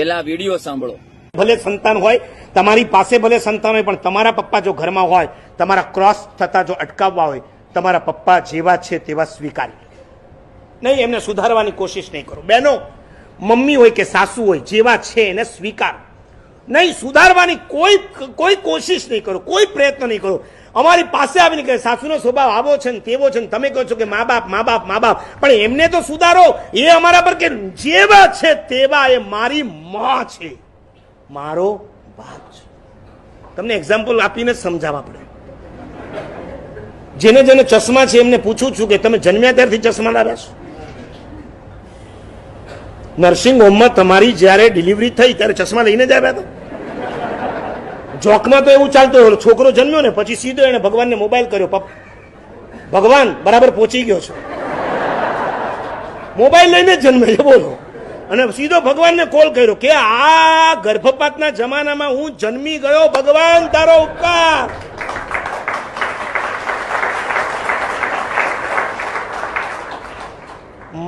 પેલા વીડિયો સાંભળો. ભલે સંતાન હોય, તમારી પાસે ભલે સંતાન હોય, પણ તમારા પપ્પા જો ઘરમાં હોય, તમારા ક્રોસ થતા જો અટકાવવા હોય, તમારા પપ્પા જેવા છે તેવા સ્વીકારી નહીં, એમને સુધારવાની કોશિશ નહીં કરો. બહેનો, મમ્મી હોય કે સાસુ હોય, જેવા છે એને સ્વીકાર. નહીં, સુધારવાની કોઈ કોઈ કોશિશ નહીં કરો, કોઈ પ્રયત્ન નહીં કરો. અમારી પાસે આવીને કે સાસુનો સ્વભાવ આવો છે ને તેવો છે ને તમે કહો છો કે મા બાપ મા બાપ મા બાપ. પણ એમને તો સુધારો, એ અમારા પર કે જેવા છે તેવા એ મારી માં છે. મારો બાપ છે. તમને એક્ઝામ્પલ આપીને સમજાવવા પડે. જેને જેને ચશ્મા છે એમને પૂછું છું કે, તમે જન્મ્યા ત્યારથી ચશ્મા લાવ્યા છો? નર્સિંગ હોમમાં તમારી જ્યારે ડિલિવરી થઈ, ત્યારે ચશ્મા લઈને જ આવ્યા હતા? જોકમાં તો એવું ચાલતું હોય છોકરો જન્મ્યો ને, પછી સીધો એને ભગવાનને મોબાઈલ કર્યો, પપ, ભગવાન, બરાબર પહોંચી ગયો છે. મોબાઈલ લઈને જન્મે છે બોલો. અને સીધો ભગવાનને કોલ કર્યો કે, આ ગર્ભપાતના જમાનામાં હું જન્મી ગયો, ભગવાન, તારો ઉપકાર.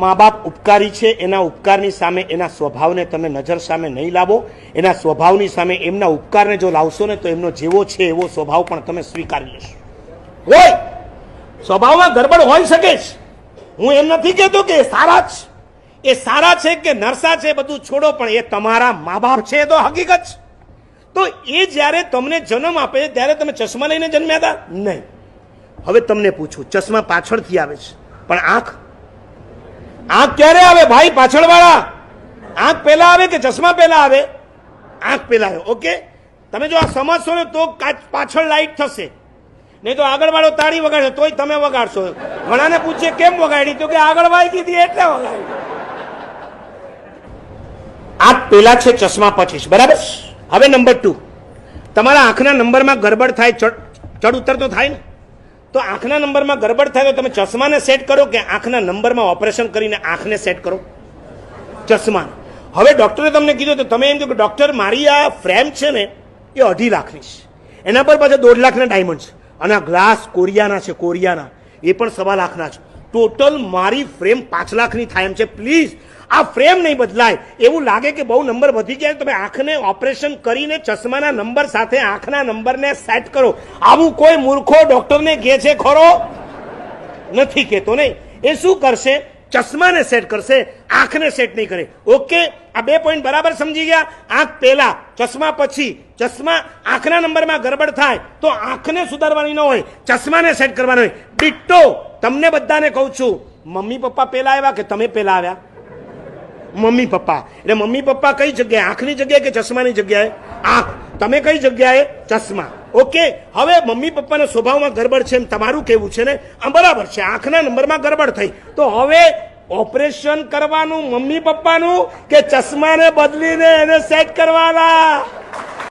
મા બાપ ઉપકારી છે, એના ઉપકારની સામે એના સ્વભાવને તમે નજર સામે નહીં લાવો. એના સ્વભાવની સામે એમના ઉપકારને જો લાવશો ને તો એમનો જેવો છે એવો સ્વભાવ પણ તમે સ્વીકારી લેશો. હોય. સ્વભાવમાં ગડબડ હોઈ શકે છે હું એમ નથી કહેતો કે સારા જ. એ સારા છે કે નરસા છે બધું છોડો, પણ એ તમારા મા બાપ છે તો હકીકત છે. તો એ જ્યારે તમને જન્મ આપે, ત્યારે તમે ચશ્મા લઈને જન્મ્યા હતા નહીં. હવે તમને પૂછું, ચશ્મા પાછળથી આવે છે, પણ આંખ આંખ ક્યારે આવે ભાઈ? પાછળ વાળા આંખ પહેલા આવે કે ચશ્મા પહેલા આવે? આંખ પહેલા આવે, ઓકે? તમે જો આ સમજશો ને, તો પાછળ લાઈટ થશે. નહીં તો આગળ વાળો તાળી વગાડશે, તોય તમે વગાડશો. ઘણાને પૂછીએ, કેમ વગાડી? તો કે, આગળ વાળી કીધી એટલે વગાડી. આંખ પહેલા છે ચશ્મા પછી બરાબર? હવે નંબર ટુ તમારા આંખના નંબરમાં ગડબડ થાય, ચડ ઉતર તો થાય ને? તો આંખના નંબરમાં ગરબડ થાય તો તમે ચશ્માને સેટ કરો કે આંખના નંબરમાં ઓપરેશન કરીને આંખને સેટ કરો? ચશ્મા. હવે ડોક્ટરે તમને કીધું તો તમે એમ કહો કે ડોક્ટર મારી આ ફ્રેમ છે ને એ અઢી લાખની છે. એના પર પાછા દોઢ લાખના ડાયમંડ છે. અને આ ગ્લાસ કોરિયાના છે, કોરિયાના. એ પણ સવા લાખના છે. ટોટલ મારી ફ્રેમ પાંચ લાખની થાય એમ છે. પ્લીઝ આ ફ્રેમ નહીં બદલાય. એવું લાગે કે બહુ નંબર વધી ગયા તમે આંખને ઓપરેશન કરીને ચશ્માના નંબર સાથે આંખના નંબરને સેટ કરો. આવું કોઈ મૂર્ખો ડોક્ટરને કહે છે, ખરો? નથી કહેતો નહીં. એ શું કરશે? ચશ્માને સેટ કરશે, આંખને સેટ નહીં કરે. ઓકે, આ બે પોઈન્ટ બરાબર સમજી ગયા? આંખ પહેલા, ચશ્મા પછી. ચશ્મા આંખના નંબરમાં ગડબડ થાય તો આંખને સુધારવાની ન હોય. ચશ્માને સેટ કરવાનો હોય. ડિટ્ટો, તમને બધાને કહું છું, મમ્મી પપ્પા પહેલા આવ્યા કે તમે પહેલા આવ્યા? મમ્મી, પપ્પા. એટલે મમ્મી, પપ્પા કઈ જગ્યાએ? આંખની જગ્યાએ કે ચશ્માની જગ્યાએ? આંખ. તમે કઈ જગ્યાએ? ચશ્મા. ઓકે? હવે મમ્મી, પપ્પાના સ્વભાવમાં ગરબડ છે એમ તમારું કેવું છે ને? આ બરાબર છે. આંખના નંબરમાં ગરબડ થઈ. તો હવે ઓપરેશન કરવાનું મમ્મી, પપ્પાનું કે ચશ્માને બદલીને એને સેટ કરવાના?